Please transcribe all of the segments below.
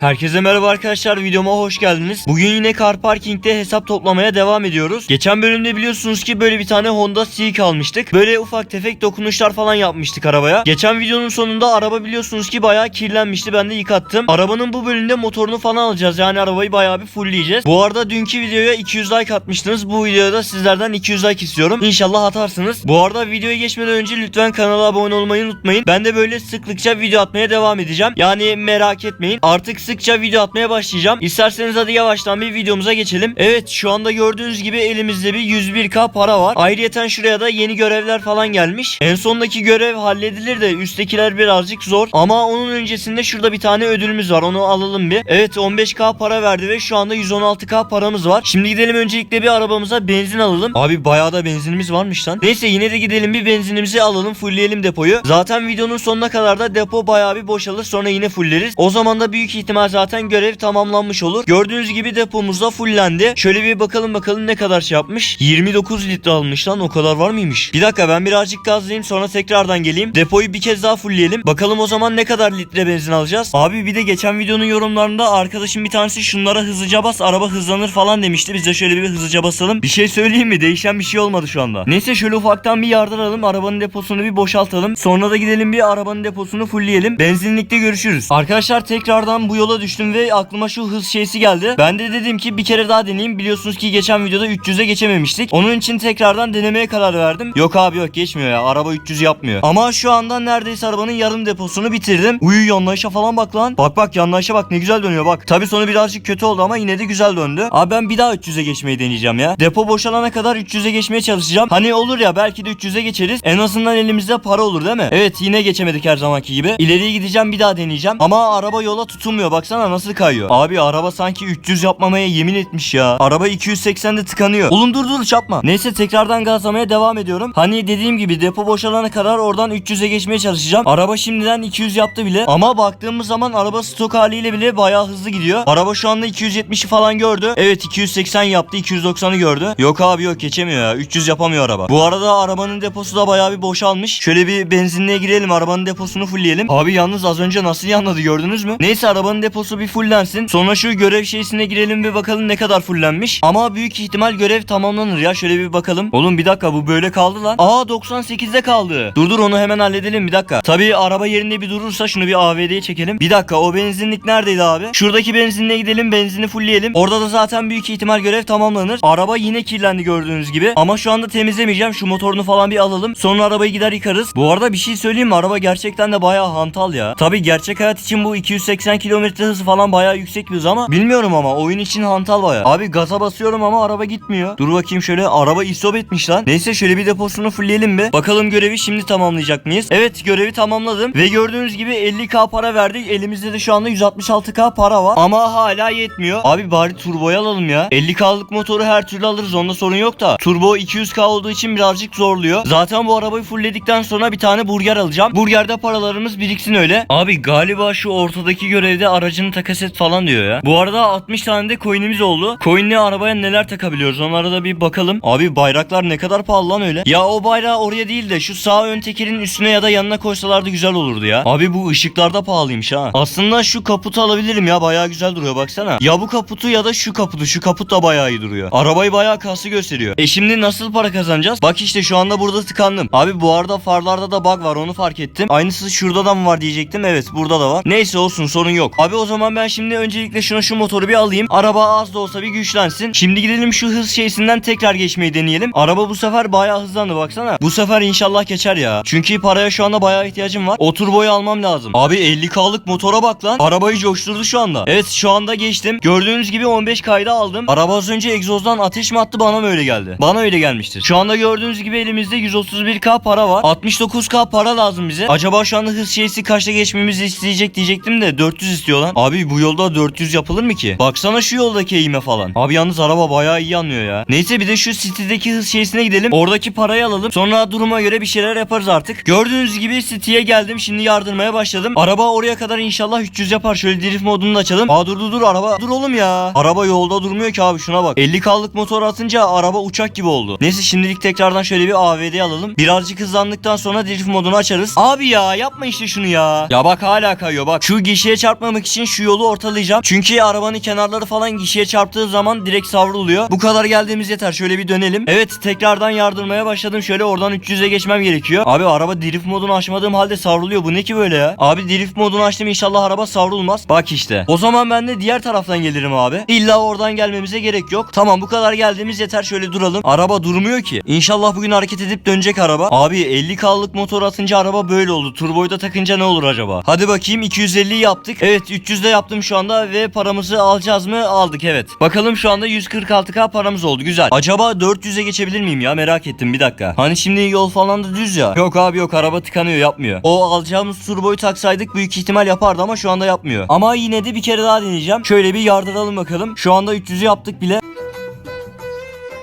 Herkese merhaba arkadaşlar videoma hoş geldiniz. Bugün yine car parkingde hesap toplamaya devam ediyoruz. Geçen bölümde biliyorsunuz ki böyle bir tane Honda Civic almıştık. Böyle ufak tefek dokunuşlar falan yapmıştık arabaya. Geçen videonun sonunda araba biliyorsunuz ki bayağı kirlenmişti. Ben de yıkattım. Arabanın bu bölümde motorunu falan alacağız. Yani arabayı bayağı bir fullleyeceğiz. Bu arada dünkü videoya 200 like atmıştınız. Bu videoda da sizlerden 200 like istiyorum. İnşallah atarsınız. Bu arada videoya geçmeden önce lütfen kanala abone olmayı unutmayın. Ben de böyle sıklıkça video atmaya devam edeceğim. Yani merak etmeyin. Artık sıkça video atmaya başlayacağım. İsterseniz hadi yavaştan bir videomuza geçelim. Evet şu anda gördüğünüz gibi elimizde bir 101k para var. Ayrıyeten şuraya da yeni görevler falan gelmiş. En sondaki görev halledilir de üsttekiler birazcık zor. Ama onun öncesinde şurada bir tane ödülümüz var. Onu alalım bir. Evet 15k para verdi ve şu anda 116k paramız var. Şimdi gidelim öncelikle bir arabamıza benzin alalım. Abi bayağı da benzinimiz varmış lan. Neyse yine de gidelim bir benzinimizi alalım. Fullleyelim depoyu. Zaten videonun sonuna kadar da depo bayağı bir boşalır. Sonra yine fulleriz. O zaman da büyük ihtimal zaten görev tamamlanmış olur. Gördüğünüz gibi depomuz da fullendi. Şöyle bir bakalım bakalım ne kadar şey yapmış. 29 litre almış lan o kadar var mıymış? Bir dakika ben birazcık gazlayayım sonra tekrardan geleyim. Depoyu bir kez daha fullleyelim. Bakalım o zaman ne kadar litre benzin alacağız. Abi bir de geçen videonun yorumlarında arkadaşım bir tanesi şunlara hızlıca bas araba hızlanır falan demişti. Biz de şöyle bir hızlıca basalım. Bir şey söyleyeyim mi? Değişen bir şey olmadı şu anda. Neyse şöyle ufaktan bir yardıralım. Arabanın deposunu bir boşaltalım. Sonra da gidelim bir arabanın deposunu fullleyelim. Benzinlikte görüşürüz. Arkadaşlar tekrardan bu yola düştüm ve aklıma şu hız şeysi geldi. Ben de dedim ki bir kere daha deneyeyim. Biliyorsunuz ki geçen videoda 300'e geçememiştik. Onun için tekrardan denemeye karar verdim. Yok abi yok geçmiyor ya. Araba 300 yapmıyor. Ama şu anda neredeyse arabanın yarım deposunu bitirdim. Uyu yanlayışa falan bak lan. Bak bak yanlayışa bak ne güzel dönüyor bak. Tabi sonu birazcık kötü oldu ama yine de güzel döndü. Abi ben bir daha 300'e geçmeyi deneyeceğim ya. Depo boşalana kadar 300'e geçmeye çalışacağım. Hani olur ya belki de 300'e geçeriz. En azından elimizde para olur değil mi? Evet yine geçemedik her zamanki gibi. İleriye gideceğim bir daha deneyeceğim. Ama araba yola tutunmuyor. Baksana nasıl kayıyor. Abi araba sanki 300 yapmamaya yemin etmiş ya. Araba 280'de tıkanıyor. Oğlum dur dur çarpma. Neyse tekrardan gazlamaya devam ediyorum. Hani dediğim gibi depo boşalana kadar oradan 300'e geçmeye çalışacağım. Araba şimdiden 200 yaptı bile. Ama baktığımız zaman araba stok haliyle bile bayağı hızlı gidiyor. Araba şu anda 270'i falan gördü. Evet 280 yaptı 290'ı gördü. Yok abi yok geçemiyor ya. 300 yapamıyor araba. Bu arada arabanın deposu da bayağı bir boşalmış. Şöyle bir benzinliğe girelim arabanın deposunu fullleyelim. Abi yalnız az önce nasıl yanladı gördünüz mü? Neyse arabanın deposu bir fulllensin. Sonra şu görev şeysine girelim ve bakalım ne kadar fullenmiş. Ama büyük ihtimal görev tamamlanır ya. Şöyle bir bakalım. Oğlum bir dakika bu böyle kaldı lan. Aa 98'de kaldı. Dur dur onu hemen halledelim bir dakika. Tabii araba yerinde bir durursa şunu bir AVD'ye çekelim. Bir dakika o benzinlik neredeydi abi? Şuradaki benzinliğe gidelim benzini fullleyelim. Orada da zaten büyük ihtimal görev tamamlanır. Araba yine kirlendi gördüğünüz gibi. Ama şu anda temizlemeyeceğim. Şu motorunu falan bir alalım. Sonra arabayı gider yıkarız. Bu arada bir şey söyleyeyim mi? Araba gerçekten de bayağı hantal ya. Tabii gerçek hayat için bu 280 km hızı falan bayağı yüksek bir ama bilmiyorum ama oyun için hantal bayağı. Abi gaza basıyorum ama araba gitmiyor. Dur bakayım şöyle araba istop etmiş lan. Neyse şöyle bir deposunu fullleyelim bir. Bakalım görevi şimdi tamamlayacak mıyız? Evet görevi tamamladım ve gördüğünüz gibi 50k para verdik. Elimizde de şu anda 166k para var ama hala yetmiyor. Abi bari turboyu alalım ya. 50k'lık motoru her türlü alırız onda sorun yok da. Turbo 200k olduğu için birazcık zorluyor. Zaten bu arabayı fullledikten sonra bir tane burger alacağım. Burgerde paralarımız biriksin öyle. Abi galiba şu ortadaki görevde aracını takas et falan diyor ya. Bu arada 60 tane de coin'imiz oldu. Coin'le arabaya neler takabiliyoruz onlara da bir bakalım. Abi bayraklar ne kadar pahalı lan öyle. Ya o bayrağı oraya değil de şu sağ ön tekerin üstüne ya da yanına koysalardı güzel olurdu ya. Abi bu ışıklar da pahalıymış ha. Aslında şu kaputu alabilirim ya bayağı güzel duruyor baksana. Ya bu kaputu ya da şu kaputu. Şu kaput da bayağı iyi duruyor. Arabayı bayağı kaslı gösteriyor. E şimdi nasıl para kazanacağız? Bak işte şu anda burada tıkandım. Abi bu arada farlarda da bug var onu fark ettim. Aynısı şurada da mı var diyecektim. Evet burada da var. Neyse olsun sorun yok. Abi o zaman ben şimdi öncelikle şuna şu motoru bir alayım. Araba az da olsa bir güçlensin. Şimdi gidelim şu hız şeysinden tekrar geçmeyi deneyelim. Araba bu sefer bayağı hızlandı baksana. Bu sefer inşallah geçer ya. Çünkü paraya şu anda bayağı ihtiyacım var. O turboyu almam lazım. Abi 50k'lık motora bak lan. Arabayı coşturdu şu anda. Evet şu anda geçtim. Gördüğünüz gibi 15 kayda aldım. Araba az önce egzozdan ateş mi attı bana mı öyle geldi? Bana öyle gelmiştir. Şu anda gördüğünüz gibi elimizde 131k para var. 69k para lazım bize. Acaba şu anda hız şeysi kaçta geçmemizi isteyecek diyecektim de 400 istiyor lan. Abi bu yolda 400 yapılır mı ki? Baksana şu yoldaki eğime falan. Abi yalnız araba bayağı iyi anlıyor ya. Neyse bir de şu City'deki hız şeysine gidelim. Oradaki parayı alalım. Sonra duruma göre bir şeyler yaparız artık. Gördüğünüz gibi City'ye geldim. Şimdi yardırmaya başladım. Araba oraya kadar inşallah 300 yapar. Şöyle drift modunu da açalım. Aa dur dur dur araba. Dur oğlum ya. Araba yolda durmuyor ki abi şuna bak. 50k'lık motor atınca araba uçak gibi oldu. Neyse şimdilik tekrardan şöyle bir AVD alalım. Birazcık hızlandıktan sonra drift modunu açarız. Abi ya yapma işte şunu ya. Ya bak hala kayıyor bak. Şu gişeye çarpmamak için için şu yolu ortalayacağım. Çünkü arabanın kenarları falan gişeye çarptığı zaman direkt savruluyor. Bu kadar geldiğimiz yeter. Şöyle bir dönelim. Evet tekrardan yardırmaya başladım. Şöyle oradan 300'e geçmem gerekiyor. Abi araba drift modunu açmadığım halde savruluyor. Bu ne ki böyle ya? Abi drift modunu açtım inşallah araba savrulmaz. Bak işte. O zaman ben de diğer taraftan gelirim abi. İlla oradan gelmemize gerek yok. Tamam bu kadar geldiğimiz yeter. Şöyle duralım. Araba durmuyor ki. İnşallah bugün hareket edip dönecek araba. Abi 50K'lık motor atınca araba böyle oldu. Turboyu da takınca ne olur acaba? Hadi bakayım 250 yaptık. Evet 300'de yaptım şu anda ve paramızı alacağız mı? Aldık evet. Bakalım şu anda 146K paramız oldu. Güzel. Acaba 400'e geçebilir miyim ya? Merak ettim bir dakika. Hani şimdi yol falan da düz ya. Yok abi yok araba tıkanıyor yapmıyor. O alacağımız turboyu taksaydık büyük ihtimal yapardı ama şu anda yapmıyor. Ama yine de bir kere daha deneyeceğim. Şöyle bir yardıralım bakalım. Şu anda 300'ü yaptık bile.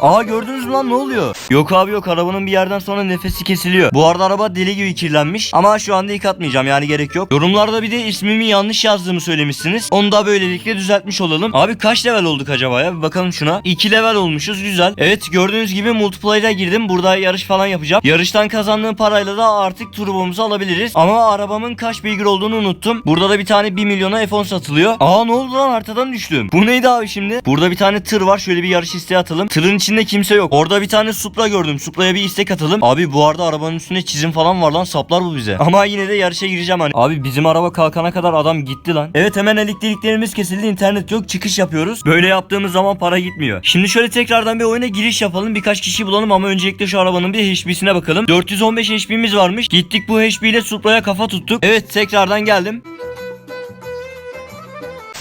Aa gördünüz mü lan ne oluyor? Yok abi yok arabanın bir yerden sonra nefesi kesiliyor. Bu arada araba deli gibi kirlenmiş ama şu anda yıkatmayacağım yani gerek yok. Yorumlarda bir de ismimi yanlış yazdığımı söylemişsiniz. Onu da böylelikle düzeltmiş olalım. Abi kaç level olduk acaba ya? Bir bakalım şuna. 2 level olmuşuz güzel. Evet gördüğünüz gibi multiplayer'a girdim. Burada yarış falan yapacağım. Yarıştan kazandığım parayla da artık turbomuzu alabiliriz. Ama arabamın kaç beygir olduğunu unuttum. Burada da bir tane 1 milyona F10 satılıyor. Aa ne oldu lan haritadan düştüm. Bu neydi abi şimdi? Burada bir tane tır var. Şöyle bir yarış isteği atalım. Tırın içinde kimse yok. Orada bir tane Supra gördüm. Supra'ya bir istek atalım. Abi bu arada arabanın üstünde çizim falan var lan. Saplar bu bize. Ama yine de yarışa gireceğim hani. Abi bizim araba kalkana kadar adam gitti lan. Evet hemen elektriklerimiz kesildi. internet yok. Çıkış yapıyoruz. Böyle yaptığımız zaman para gitmiyor. Şimdi şöyle tekrardan bir oyuna giriş yapalım. Birkaç kişi bulalım ama öncelikle şu arabanın bir HP'sine bakalım. 415 HP'miz varmış. Gittik bu HP ile Supra'ya kafa tuttuk. Evet tekrardan geldim.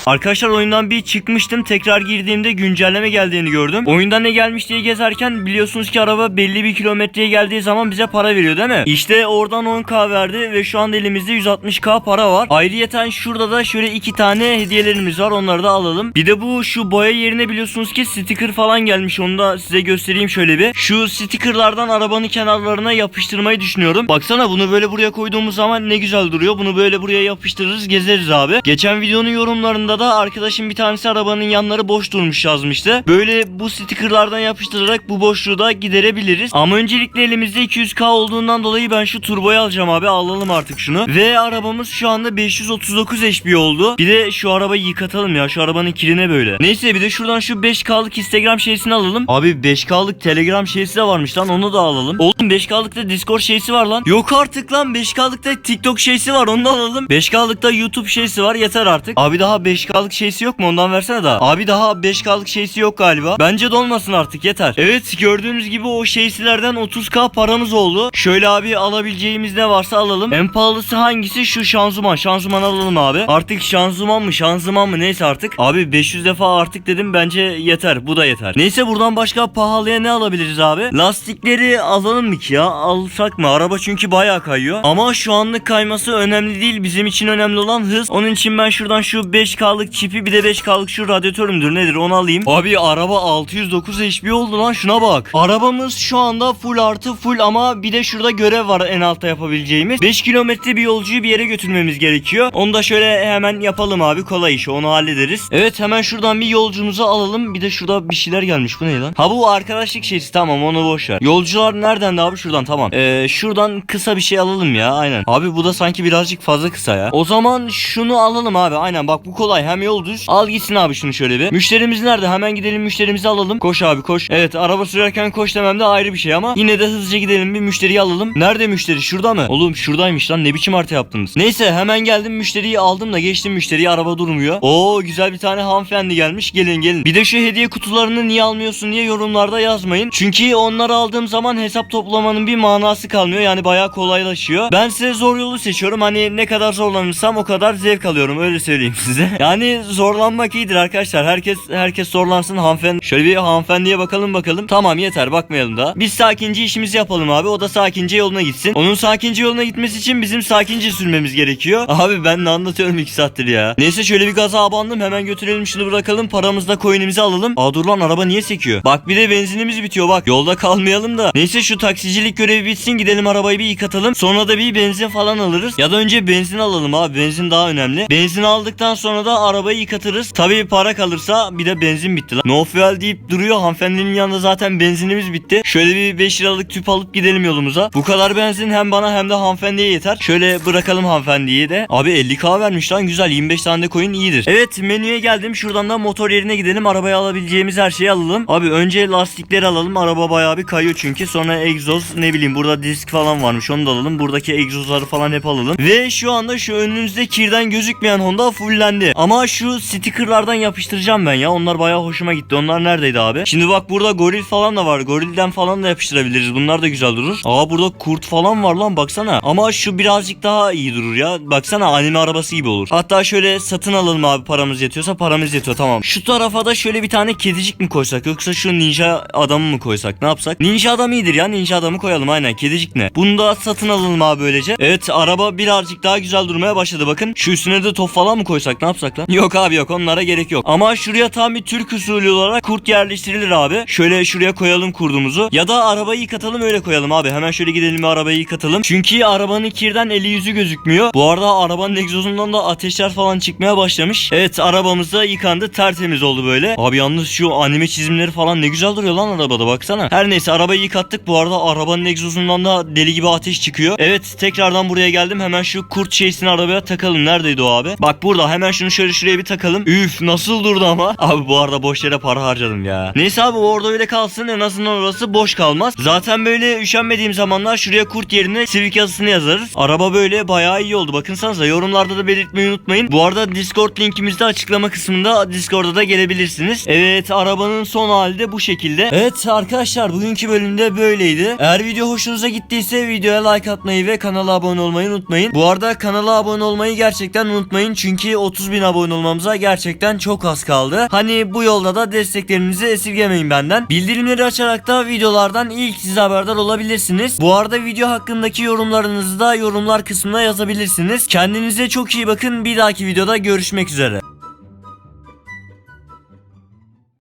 Arkadaşlar oyundan bir çıkmıştım. Tekrar girdiğimde güncelleme geldiğini gördüm. Oyundan ne gelmiş diye gezerken biliyorsunuz ki araba belli bir kilometreye geldiği zaman bize para veriyor değil mi? İşte oradan 10k verdi ve şu anda elimizde 160k para var. Ayrıyeten şurada da şöyle iki tane hediyelerimiz var. Onları da alalım. Bir de bu şu boya yerine biliyorsunuz ki sticker falan gelmiş. Onu da size göstereyim şöyle bir. Şu stickerlardan arabanın kenarlarına yapıştırmayı düşünüyorum. Baksana bunu böyle buraya koyduğumuz zaman ne güzel duruyor. Bunu böyle buraya yapıştırırız gezeriz abi. Geçen videonun yorumlarında da arkadaşım bir tanesi arabanın yanları boş durmuş yazmıştı. Böyle bu stickerlardan yapıştırarak bu boşluğu da giderebiliriz. Ama öncelikle elimizde 200k olduğundan dolayı ben şu turboyu alacağım abi. Alalım artık şunu. Ve arabamız şu anda 539 HP oldu. Bir de şu arabayı yıkatalım ya. Şu arabanın kirine böyle. Neyse bir de şuradan şu 5k'lık Instagram şeysini alalım. Abi 5k'lık Telegram şeysi de varmış lan. Onu da alalım. Oğlum 5k'lıkta Discord şeysi var lan. Yok artık lan 5k'lıkta TikTok şeysi var. Onu da alalım. 5k'lıkta YouTube şeysi var. Yeter artık. Abi daha 5k'lık şeysi yok mu? Ondan versene daha. Abi daha 5k'lık şeysi yok galiba. Bence dolmasın artık yeter. Evet gördüğünüz gibi o şeysilerden 30k paramız oldu. Şöyle abi alabileceğimiz ne varsa alalım. En pahalısı hangisi? Şu şanzıman. Şanzıman alalım abi. Artık şanzıman mı şanzıman mı neyse artık. Abi 500 defa artık dedim bence yeter. Bu da yeter. Neyse buradan başka pahalıya ne alabiliriz abi? Lastikleri alalım mı ki ya? Alsak mı? Araba çünkü bayağı kayıyor. Ama şu anlık kayması önemli değil. Bizim için önemli olan hız. Onun için ben şuradan şu 5K'lık çipi bir de 5K'lık şu radyatör müdür nedir onu alayım. Abi araba 609 HP oldu lan şuna bak. Arabamız şu anda full artı full ama bir de şurada görev var en altta yapabileceğimiz. 5 kilometre bir yolcuyu bir yere götürmemiz gerekiyor. Onu da şöyle hemen yapalım abi kolay iş onu hallederiz. Evet hemen şuradan bir yolcumuzu alalım. Bir de şurada bir şeyler gelmiş bu ne lan? Ha bu arkadaşlık şeysi tamam onu boş ver. Yolcular nereden de abi şuradan tamam. Ee, şuradan kısa bir şey alalım ya aynen. Abi bu da sanki birazcık fazla kısa ya. O zaman şunu alalım abi aynen bak bu kolay hem yol düz. Al gitsin abi şunu şöyle bir. Müşterimiz nerede? Hemen gidelim müşterimizi alalım. Koş abi koş. Evet araba sürerken koş demem de ayrı bir şey ama yine de hızlıca gidelim bir müşteriyi alalım. Nerede müşteri? Şurada mı? Oğlum şuradaymış lan ne biçim harita yaptınız? Neyse hemen geldim müşteriyi aldım da geçtim müşteriyi araba durmuyor. Oo güzel bir tane hanımefendi gelmiş. Gelin gelin. Bir de şu hediye kutularını niye almıyorsun diye yorumlarda yazmayın. Çünkü onları aldığım zaman hesap toplamanın bir manası kalmıyor. Yani bayağı kolaylaşıyor. Ben size zor yolu seçiyorum. Hani ne kadar zorlanırsam o kadar zevk alıyorum. Öyle söyleyeyim size. Yani zorlanmak iyidir arkadaşlar. Herkes herkes zorlansın hanımefendi. Şöyle bir hanımefendiye bakalım bakalım. Tamam yeter bakmayalım daha. Biz sakince işimizi yapalım abi. O da sakince yoluna gitsin. Onun sakince yoluna gitmesi için bizim sakince sürmemiz gerekiyor. Abi ben ne anlatıyorum iki saattir ya. Neyse şöyle bir gaza abandım. Hemen götürelim şunu bırakalım. Paramızla coin'imizi alalım. Aa dur lan araba niye sekiyor? Bak bir de benzinimiz bitiyor bak. Yolda kalmayalım da. Neyse şu taksicilik görevi bitsin gidelim arabayı bir yıkatalım. Sonra da bir benzin falan alırız. Ya da önce benzin alalım abi. Benzin daha önemli. Benzin aldıktan sonra da arabayı yıkatırız. Tabii para kalırsa bir de benzin bitti lan. No fuel deyip duruyor. Hanımefendinin yanında zaten benzinimiz bitti. Şöyle bir 5 liralık tüp alıp gidelim yolumuza. Bu kadar benzin hem bana hem de hanımefendiye yeter. Şöyle bırakalım hanımefendiyi de. Abi 50k vermiş lan güzel. 25 tane de koyun iyidir. Evet menüye geldim. Şuradan da motor yerine gidelim. Arabaya alabileceğimiz her şeyi alalım. Abi önce lastikleri alalım. Araba bayağı bir kayıyor çünkü. Sonra egzoz ne bileyim burada disk falan varmış. Onu da alalım. Buradaki egzozları falan hep alalım. Ve şu anda şu önünüzde kirden gözükmeyen Honda fullendi. Ama şu stickerlardan yapıştıracağım ben ya. Onlar bayağı hoşuma gitti. Onlar neredeydi abi? Şimdi bak burada goril falan da var. Gorilden falan da yapıştırabiliriz. Bunlar da güzel durur. Aa burada kurt falan var lan baksana. Ama şu birazcık daha iyi durur ya. Baksana anime arabası gibi olur. Hatta şöyle satın alalım abi paramız yetiyorsa paramız yetiyor tamam. Şu tarafa da şöyle bir tane kedicik mi koysak yoksa şu ninja adamı mı koysak ne yapsak? Ninja adam iyidir ya ninja adamı koyalım aynen kedicik ne? Bunu da satın alalım abi böylece. Evet araba birazcık daha güzel durmaya başladı bakın. Şu üstüne de top falan mı koysak ne yapsak lan? Yok abi yok onlara gerek yok. Ama şuraya tam bir Türk usulü olarak kurt yerleştirilir abi. Şöyle şuraya koyalım kurdumuzu. Ya da arabayı yıkatalım öyle koyalım abi. Hemen şöyle gidelim bir arabayı yıkatalım. Çünkü arabanın kirden eli yüzü gözükmüyor. Bu arada arabanın egzozundan da ateşler falan çıkmaya başlamış. Evet arabamız da yıkandı tertemiz oldu böyle. Abi yalnız şu anime çizimleri falan ne güzel duruyor lan arabada baksana. Her neyse arabayı yıkattık. Bu arada arabanın egzozundan da deli gibi ateş çıkıyor. Evet tekrardan buraya geldim. Hemen şu kurt şeysini arabaya takalım. Neredeydi o abi? Bak burada hemen şunu şöyle şuraya bir takalım. Üf nasıl durdu ama. Abi bu arada boş yere para harcadım ya. Neyse abi orada öyle kalsın. En azından orası boş kalmaz. Zaten böyle üşenmediğim zamanlar şuraya kurt yerine Civic yazısını yazarız. Araba böyle bayağı iyi oldu. Bakınsanıza yorumlarda da belirtmeyi unutmayın. Bu arada Discord linkimizde açıklama kısmında Discord'a da gelebilirsiniz. Evet arabanın son hali de bu şekilde. Evet arkadaşlar bugünkü bölümde böyleydi. Eğer video hoşunuza gittiyse videoya like atmayı ve kanala abone olmayı unutmayın. Bu arada kanala abone olmayı gerçekten unutmayın. Çünkü 30 bin abone olmamıza gerçekten çok az kaldı. Hani bu yolda da desteklerinizi esirgemeyin benden. Bildirimleri açarak da videolardan ilk siz haberdar olabilirsiniz. Bu arada video hakkındaki yorumlarınızı da yorumlar kısmına yazabilirsiniz. Kendinize çok iyi bakın. Bir dahaki videoda görüşmek üzere.